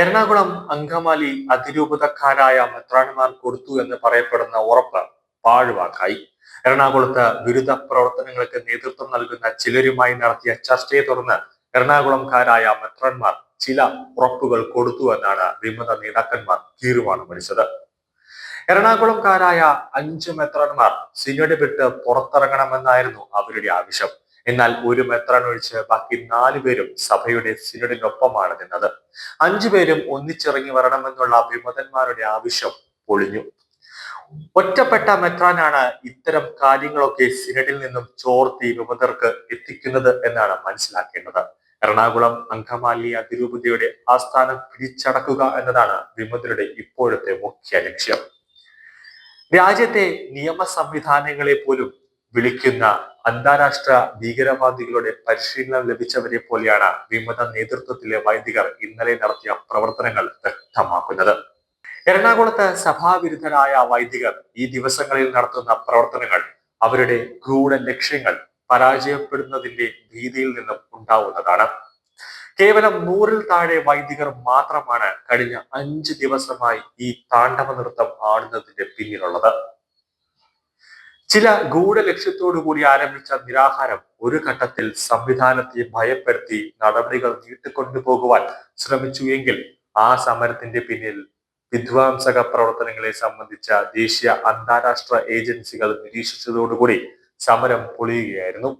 എറണാകുളം അങ്കമാലി അതിരൂപതക്കാരായ മെത്രാൻമാർ കൊടുത്തു എന്ന് പറയപ്പെടുന്ന ഉറപ്പ് പാഴുവാക്കായി. എറണാകുളത്ത് വിരുദ്ധ പ്രവർത്തനങ്ങൾക്ക് നേതൃത്വം നൽകുന്ന ചിലരുമായി നടത്തിയ ചർച്ചയെ തുടർന്ന് എറണാകുളംകാരായ മെത്രാൻമാർ ചില ഉറപ്പുകൾ കൊടുത്തു എന്നാണ് വിമത നേതാക്കന്മാർ തീരുമാനമെടുത്തത് എറണാകുളംകാരായ അഞ്ച് മെത്രാൻമാർ സിനഡ് വിട്ട് പുറത്തിറങ്ങണമെന്നായിരുന്നു അവരുടെ ആവശ്യം. എന്നാൽ ഒരു മെത്രാൻ ഒഴിച്ച് ബാക്കി നാല് പേരും സഭയുടെ സിനഡിനൊപ്പമാണ് നിന്നത്. അഞ്ചു പേരും ഒന്നിച്ചിറങ്ങി വരണമെന്നുള്ള വിമതന്മാരുടെ ആവശ്യം പൊളിഞ്ഞു. ഒറ്റപ്പെട്ട മെത്രാനാണ് ഇത്തരം കാര്യങ്ങളൊക്കെ സിനഡിൽ നിന്നും ചോർത്തി വിമതർക്ക് എത്തിക്കുന്നത് എന്നാണ് മനസ്സിലാക്കേണ്ടത്. എറണാകുളം അങ്കമാലി അതിരൂപതയുടെ ആസ്ഥാനം പിടിച്ചടക്കുക എന്നതാണ് വിമതരുടെ ഇപ്പോഴത്തെ മുഖ്യ ലക്ഷ്യം. രാജ്യത്തെ നിയമ സംവിധാനങ്ങളെ പോലും വിളിക്കുന്ന അന്താരാഷ്ട്ര ഭീകരവാദികളുടെ പരിശീലനം ലഭിച്ചവരെ പോലെയാണ് വിമത നേതൃത്വത്തിലെ വൈദികർ ഇന്നലെ നടത്തിയ പ്രവർത്തനങ്ങൾ വ്യക്തമാക്കുന്നത്. എറണാകുളത്ത് സഭാവിരുദ്ധരായ വൈദികർ ഈ ദിവസങ്ങളിൽ നടത്തുന്ന പ്രവർത്തനങ്ങൾ അവരുടെ ഗൂഢ ലക്ഷ്യങ്ങൾ പരാജയപ്പെടുന്നതിന്റെ ഭീതിയിൽ നിന്നും ഉണ്ടാവുന്നതാണ്. കേവലം നൂറിൽ താഴെ വൈദികർ മാത്രമാണ് കഴിഞ്ഞ അഞ്ച് ദിവസമായി ഈ താണ്ഡവ നൃത്തം ആടുന്നതിന്റെ പിന്നിലുള്ളത്. ചില ഗൂഢലക്ഷ്യത്തോടു കൂടി ആരംഭിച്ച നിരാഹാരം ഒരു ഘട്ടത്തിൽ സംവിധാനത്തെ ഭയപ്പെടുത്തി നടപടികൾ നീട്ടിക്കൊണ്ടുപോകുവാൻ ശ്രമിച്ചു എങ്കിൽ ആ സമരത്തിന്റെ പിന്നിൽ വിധ്വംസക പ്രവർത്തനങ്ങളെ സംബന്ധിച്ച ദേശീയ അന്താരാഷ്ട്ര ഏജൻസികൾ നിരീക്ഷിച്ചതോടുകൂടി സമരം പൊളിയുകയായിരുന്നു.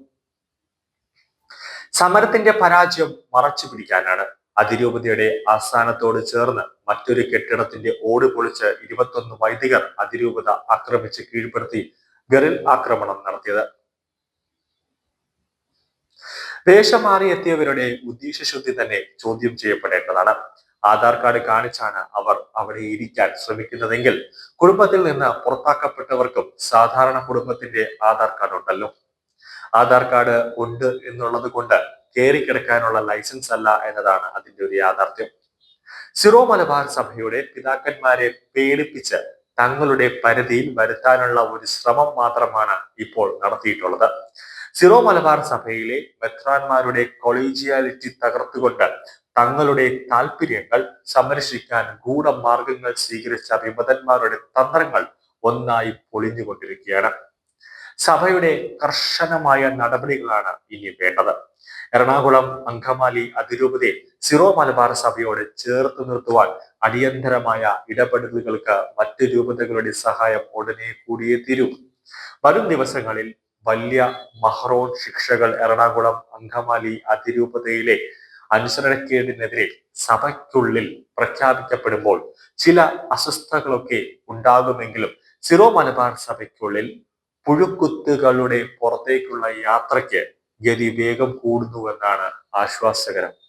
സമരത്തിന്റെ പരാജയം മറച്ചു പിടിക്കാനാണ് അതിരൂപതയുടെ ആസ്ഥാനത്തോട് ചേർന്ന് മറ്റൊരു കെട്ടിടത്തിന്റെ ഓട് പൊളിച്ച് ഇരുപത്തൊന്ന് വൈദികർ അതിരൂപത ആക്രമിച്ച് കീഴ്പ്പെടുത്തി ഗറിൽ ആക്രമണം നടത്തിയത്. വേഷം ഉദ്ദേശ ഉദ്ദേശശുദ്ധി തന്നെ ചോദ്യം ചെയ്യപ്പെടേണ്ടതാണ്. ആധാർ കാർഡ് കാണിച്ചാണ് അവർ അവിടെ ഇരിക്കാൻ ശ്രമിക്കുന്നതെങ്കിൽ കുടുംബത്തിൽ നിന്ന് പുറത്താക്കപ്പെട്ടവർക്കും സാധാരണ കുടുംബത്തിന്റെ ആധാർ കാർഡ് ഉണ്ടല്ലോ. ആധാർ കാർഡ് ഉണ്ട് എന്നുള്ളത് കൊണ്ട് കയറി കിടക്കാനുള്ള ലൈസൻസ് അല്ല എന്നതാണ് അതിന്റെ ഒരു യാഥാർത്ഥ്യം. സിറോ മലബാർ സഭയുടെ പിതാക്കന്മാരെ പേടിപ്പിച്ച് തങ്ങളുടെ പരിധിയിൽ വരുത്താനുള്ള ഒരു ശ്രമം മാത്രമാണ് ഇപ്പോൾ നടത്തിയിട്ടുള്ളത്. സിറോ മലബാർ സഭയിലെ മെത്രാന്മാരുടെ കൊളീജിയാലിറ്റി തകർത്തുകൊണ്ട് തങ്ങളുടെ താല്പര്യങ്ങൾ സംരക്ഷിക്കാൻ ഗൂഢമാർഗങ്ങൾ സ്വീകരിച്ച വിമതന്മാരുടെ തന്ത്രങ്ങൾ ഒന്നായി പൊളിഞ്ഞുകൊണ്ടിരിക്കുകയാണ്. സഭയുടെ കർശനമായ നടപടികളാണ് ഇനി വേണ്ടത്. എറണാകുളം അങ്കമാലി അതിരൂപതയെ സിറോ മലബാർ സഭയോട് ചേർത്ത് നിർത്തുവാൻ അടിയന്തരമായ ഇടപെടലുകൾക്ക് മറ്റ് രൂപതകളുടെ സഹായം ഉടനെ കൂടിയേ തീരൂ. വരും ദിവസങ്ങളിൽ വലിയ മഹ്റോൺ ശിക്ഷകൾ എറണാകുളം അങ്കമാലി അതിരൂപതയിലെ അനുസരണക്കേടിനെതിരെ സഭയ്ക്കുള്ളിൽ പ്രഖ്യാപിക്കപ്പെടുമ്പോൾ ചില അസ്വസ്ഥതകളൊക്കെ ഉണ്ടാകുമെങ്കിലും സിറോ മലബാർ സഭയ്ക്കുള്ളിൽ പുഴുക്കുത്തുകളുടെ പുറത്തേക്കുള്ള യാത്രയ്ക്ക് ഗതി വേഗം കൂടുന്നുവെന്നാണ് ആശ്വാസകരം.